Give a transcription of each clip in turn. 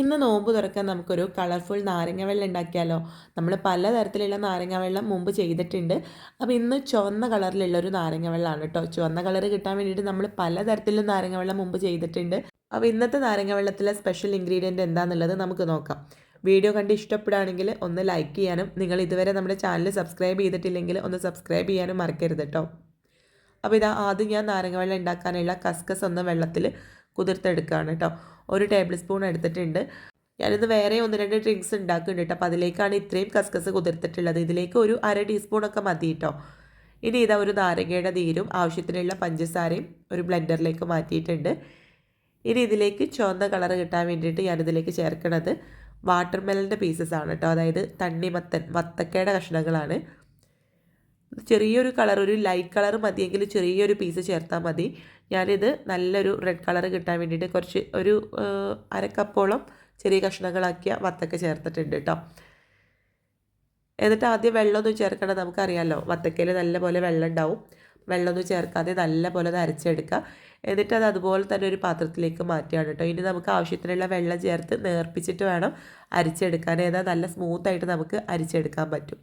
ഇന്ന് നോമ്പ് തുറക്കാൻ നമുക്കൊരു കളർഫുൾ നാരങ്ങ വെള്ളം ഉണ്ടാക്കിയാലോ? നമ്മൾ പലതരത്തിലുള്ള നാരങ്ങ വെള്ളം മുമ്പ് ചെയ്തിട്ടുണ്ട്. അപ്പോൾ ഇന്ന് ചുവന്ന കളറിലുള്ള ഒരു നാരങ്ങ വെള്ളമാണ് കേട്ടോ ചുവന്ന കളർ കിട്ടാൻ വേണ്ടിയിട്ട് നമ്മൾ പലതരത്തിലുള്ള നാരങ്ങ വെള്ളം മുമ്പ് ചെയ്തിട്ടുണ്ട്. അപ്പോൾ ഇന്നത്തെ നാരങ്ങ വെള്ളത്തിലെ സ്പെഷ്യൽ ഇൻഗ്രീഡിയന്റ് എന്താണെന്നുള്ളത് നമുക്ക് നോക്കാം. വീഡിയോ കണ്ട് ഇഷ്ടപ്പെടുകയാണെങ്കിൽ ഒന്ന് ലൈക്ക് ചെയ്യാനും നിങ്ങൾ ഇതുവരെ നമ്മുടെ ചാനൽ സബ്സ്ക്രൈബ് ചെയ്തിട്ടില്ലെങ്കിൽ ഒന്ന് സബ്സ്ക്രൈബ് ചെയ്യാനും മറക്കരുത് കേട്ടോ അപ്പോൾ ഇതാ ആദ്യം ഞാൻ നാരങ്ങ വെള്ളം ഉണ്ടാക്കാനുള്ള കസ്കസ് ഒന്ന് വെള്ളത്തിൽ കുതിർത്തെടുക്കുകയാണ് കേട്ടോ. ഒരു ടേബിൾ സ്പൂൺ എടുത്തിട്ടുണ്ട്. ഞാനിന്ന് വേറെ ഒന്ന് രണ്ട് ഡ്രിങ്ക്സ് ഉണ്ടാക്കുന്നുണ്ട് കേട്ടോ. അപ്പോൾ അതിലേക്കാണ് ഇത്രയും കസ്കസ് കുതിർത്തിട്ടുള്ളത്. ഇതിലേക്ക് ഒരു അര ടീസ്പൂണൊക്കെ മതി കേട്ടോ. ഇനി ഇതാ ഒരു നാരങ്ങയുടെ നീരും ആവശ്യത്തിനുള്ള പഞ്ചസാരയും ഒരു ബ്ലെൻഡറിലേക്ക് മാറ്റിയിട്ടുണ്ട്. ഇനി ഇതിലേക്ക് ചുവന്ന കളർ കിട്ടാൻ വേണ്ടിയിട്ട് ഞാനിതിലേക്ക് ചേർക്കണത് വാട്ടർ മെലന്റെ പീസസ് ആണ് കേട്ടോ. അതായത് തണ്ണിമത്തൻ വത്തക്കയുടെ കഷ്ണങ്ങളാണ്. ചെറിയൊരു കളർ ഒരു ലൈറ്റ് കളർ മതിയെങ്കിൽ ചെറിയൊരു പീസ് ചേർത്താൽ മതി. ഞാനിത് നല്ലൊരു റെഡ് കളർ കിട്ടാൻ വേണ്ടിയിട്ട് കുറച്ച് ഒരു അരക്കപ്പോളം ചെറിയ കഷ്ണങ്ങളാക്കിയ വത്തക്ക ചേർത്തിട്ടുണ്ട് കേട്ടോ എന്നിട്ട് ആദ്യം വെള്ളമൊന്നും ചേർക്കണം നമുക്കറിയാമല്ലോ വത്തക്കയിൽ നല്ലപോലെ വെള്ളം ഉണ്ടാവും. വെള്ളമൊന്നും ചേർക്കാതെ നല്ലപോലെ അത് അരച്ചെടുക്കുക. എന്നിട്ട് അത് അതുപോലെ തന്നെ ഒരു പാത്രത്തിലേക്ക് മാറ്റുകയാണ് കേട്ടോ ഇനി നമുക്ക് ആവശ്യത്തിനുള്ള വെള്ളം ചേർത്ത് നേർപ്പിച്ചിട്ട് വേണം അരിച്ചെടുക്കാൻ. ഏതാ നല്ല സ്മൂത്തായിട്ട് നമുക്ക് അരിച്ചെടുക്കാൻ പറ്റും.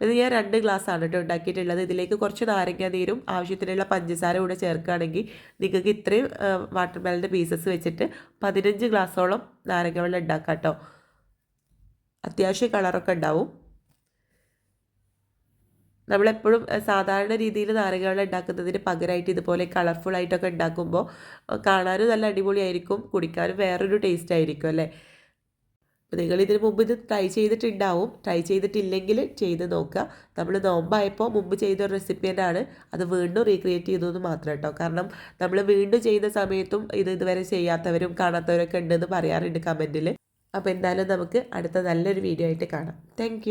ഇത് ഞാൻ രണ്ട് ഗ്ലാസ്സാണ് കേട്ടോ ഉണ്ടാക്കിയിട്ടുള്ളത്. ഇതിലേക്ക് കുറച്ച് നാരങ്ങ നീരും ആവശ്യത്തിനുള്ള പഞ്ചസാര കൂടെ ചേർക്കുകയാണെങ്കിൽ നിങ്ങൾക്ക് ഇത്രയും വാട്ടർ മെലന്റെ പീസസ് വെച്ചിട്ട് പതിനഞ്ച് ഗ്ലാസ്സോളം നാരങ്ങ വെള്ളം ഉണ്ടാക്കാം കേട്ടോ. അത്യാവശ്യം കളറൊക്കെ ഉണ്ടാവും. നമ്മളെപ്പോഴും സാധാരണ രീതിയിൽ നാരങ്ങ വെള്ളം ഉണ്ടാക്കുന്നതിന് പകരമായിട്ട് ഇതുപോലെ കളർഫുൾ ആയിട്ടൊക്കെ ഉണ്ടാക്കുമ്പോൾ കാണാനും നല്ല അടിപൊളിയായിരിക്കും കുടിക്കാനും വേറൊരു ടേസ്റ്റ് ആയിരിക്കും അല്ലേ? അപ്പോൾ നിങ്ങൾ ഇതിന് മുമ്പ് ഇത് ട്രൈ ചെയ്തിട്ടുണ്ടാവും. ട്രൈ ചെയ്തിട്ടില്ലെങ്കിൽ ചെയ്ത് നോക്കുക. നമ്മൾ നോമ്പായപ്പോൾ മുമ്പ് ചെയ്ത ഒരു റെസിപ്പി തന്നെയാണ്. അത് വീണ്ടും റീക്രിയേറ്റ് ചെയ്തു എന്ന് മാത്രം കേട്ടോ. കാരണം നമ്മൾ വീണ്ടും ചെയ്യുന്ന സമയത്തും ഇത് ഇതുവരെ ചെയ്യാത്തവരും കാണാത്തവരൊക്കെ ഉണ്ടെന്ന് പറയാറുണ്ട് കമന്റിൽ അപ്പോൾ എന്തായാലും നമുക്ക് അടുത്ത നല്ലൊരു വീഡിയോ ആയിട്ട് കാണാം. താങ്ക്